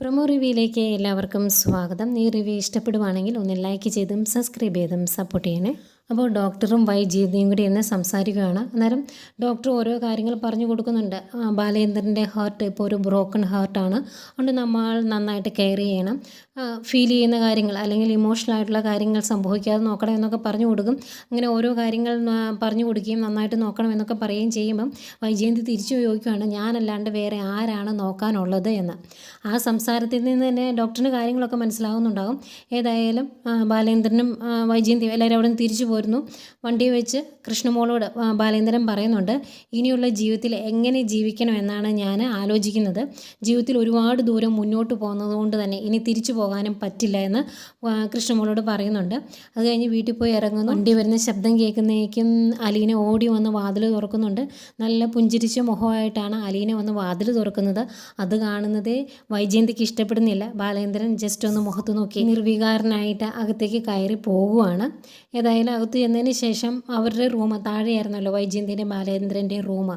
Promo റിവ്യൂയിലേക്ക് എല്ലാവർക്കും സ്വാഗതം. നീ റിവ്യൂ ഇഷ്ടപ്പെടുവാണെങ്കിൽ ഒന്ന് ലൈക്ക് ചെയ്തും സബ്സ്ക്രൈബ് ചെയ്തും സപ്പോർട്ട് ചെയ്യണേ. അപ്പോൾ ഡോക്ടറും വൈജീതിയും കൂടി എന്നെ സംസാരിക്കുകയാണ്. അന്നേരം ഡോക്ടർ ഓരോ കാര്യങ്ങൾ പറഞ്ഞു കൊടുക്കുന്നുണ്ട്. ബാലേന്ദ്രന്റെ ഹാർട്ട് ഇപ്പോൾ ഒരു ബ്രോക്കൺ ഹാർട്ടാണ് അതുകൊണ്ട് നമ്മൾ നന്നായിട്ട് കെയർ ചെയ്യണം. ഫീൽ ചെയ്യുന്ന കാര്യങ്ങൾ അല്ലെങ്കിൽ ഇമോഷണൽ ആയിട്ടുള്ള കാര്യങ്ങൾ സംഭവിക്കാതെ നോക്കണം എന്നൊക്കെ പറഞ്ഞു കൊടുക്കും. അങ്ങനെ ഓരോ കാര്യങ്ങൾ പറഞ്ഞു കൊടുക്കുകയും നന്നായിട്ട് നോക്കണം എന്നൊക്കെ പറയുകയും ചെയ്യുമ്പം വൈജയന്തി തിരിച്ചു ചോദിക്കുകയാണ് ഞാനല്ലാണ്ട് വേറെ ആരാണ് നോക്കാനുള്ളത്? എന്ന്. ആ സംസാരത്തിൽ നിന്ന് തന്നെ ഡോക്ടറിന് കാര്യങ്ങളൊക്കെ മനസ്സിലാവുന്നുണ്ടാകും. ഏതായാലും ബാലേന്ദ്രനും വൈജയന്തി വൈജയന്തിയും എല്ലാവരും അവിടെ നിന്ന് തിരിച്ചു പോരുന്നു വണ്ടി വെച്ച് കൃഷ്ണമോളോട് ബാലേന്ദ്രൻ പറയുന്നുണ്ട് ഇനിയുള്ള ജീവിതത്തിൽ എങ്ങനെ ജീവിക്കണം എന്നാണ് ഞാൻ ആലോചിക്കുന്നത്. ജീവിതത്തിൽ ഒരുപാട് ദൂരം മുന്നോട്ട് പോകുന്നത് തന്നെ ഇനി തിരിച്ചു പോകാനും പറ്റില്ല എന്ന് കൃഷ്ണമോളോട് പറയുന്നുണ്ട്. അത് കഴിഞ്ഞ് വീട്ടിൽ പോയി ഇറങ്ങുന്നു. വണ്ടി വരുന്ന ശബ്ദം കേൾക്കുന്നേക്കും അലീന ഓടി വന്ന് വാതിൽ തുറക്കുന്നുണ്ട്. നല്ല പുഞ്ചിരിച്ച മുഖമായിട്ടാണ് അലീന വന്ന് വാതിൽ തുറക്കുന്നത്. അത് കാണുന്നതേ വൈജയന്തിക്ക് ഇഷ്ടപ്പെടുന്നില്ല. ബാലേന്ദ്രൻ ജസ്റ്റ് ഒന്ന് മുഖത്ത് നോക്കി നിർവികാരനായിട്ട് അകത്തേക്ക് കയറി പോകുവാണ് ഏതായാലും ചെന്നതിന് ശേഷം അവരുടെ റൂം താഴെയായിരുന്നല്ലോ വൈജയന്തിന്റെ ബാലേന്ദ്രന്റെ റൂം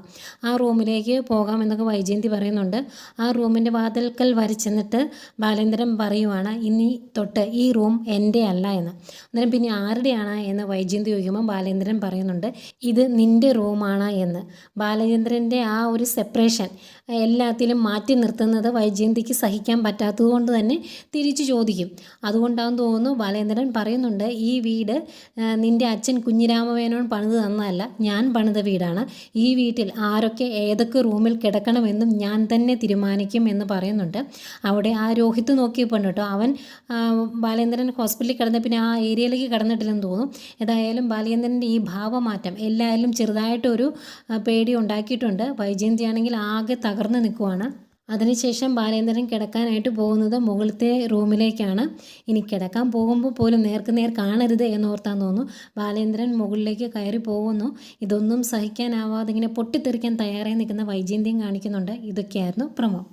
ആ റൂമിലേക്ക് പോകാമെന്നൊക്കെ വൈജയന്തി പറയുന്നുണ്ട്. ആ റൂമിന്റെ വാതിൽക്കൽ വരച്ചെന്നിട്ട് ബാലേന്ദ്രൻ പറയുവാണ് ഇനി തൊട്ട് ഈ റൂം എന്റെ അല്ല എന്ന്. അന്നേരം പിന്നെ ആരുടെയാണ് എന്ന് വൈജയന്തി ചോദിക്കുമ്പോൾ ബാലേന്ദ്രൻ പറയുന്നുണ്ട് ഇത് നിന്റെ റൂമാണ് എന്ന്. ബാലചന്ദ്രന്റെ ആ ഒരു സെപ്പറേഷൻ എല്ലാത്തിലും മാറ്റി നിർത്തുന്നത് വൈജയന്തിക്ക് സഹിക്കാൻ പറ്റാത്തത് കൊണ്ട് തന്നെ തിരിച്ചു ചോദിക്കും. അതുകൊണ്ടാണെന്ന് തോന്നുന്നു ബാലേന്ദ്രൻ പറയുന്നുണ്ട് ഈ വീട് ആ, നിന്റെ അച്ഛൻ കുഞ്ഞിരാമവേനോൻ പണിത് തന്നതല്ല ഞാൻ പണിത വീടാണ്. ഈ വീട്ടിൽ ആരൊക്കെ ഏതൊക്കെ റൂമിൽ കിടക്കണമെന്നും ഞാൻ തന്നെ തീരുമാനിക്കും എന്ന് പറയുന്നുണ്ട്. അവിടെ ആ രോഹിത് നോക്കിയപ്പോൾ കേട്ടോ അവൻ ബാലേന്ദ്രൻ ഹോസ്പിറ്റലിൽ കിടന്ന പിന്നെ ആ ഏരിയയിലേക്ക് കടന്നിട്ടില്ലെന്ന് തോന്നും. ഏതായാലും ബാലേന്ദ്രന്റെ ഈ ഭാവമാറ്റം എല്ലാവരിലും ചെറുതായിട്ടൊരു പേടി ഉണ്ടാക്കിയിട്ടുണ്ട്. വൈജയന്തി ആണെങ്കിൽ ആകെ തകർന്ന് നിൽക്കുവാണ്. അതിനുശേഷം ബാലേന്ദ്രൻ കിടക്കാനായിട്ട് പോകുന്നത് മുകളിലത്തെ റൂമിലേക്കാണ്. ഇനി കിടക്കാൻ പോകുമ്പോൾ പോലും നേർക്ക് നേർ കാണരുത് എന്നോർത്താൻ തോന്നുന്നു. ബാലേന്ദ്രൻ മുകളിലേക്ക് കയറി പോകുന്നു. ഇതൊന്നും സഹിക്കാനാവാതെ ഇങ്ങനെ പൊട്ടിത്തെറിക്കാൻ തയ്യാറായി നിൽക്കുന്ന വൈജയന്തിയും കാണിക്കുന്നുണ്ട്. ഇതൊക്കെയായിരുന്നു പ്രമോ.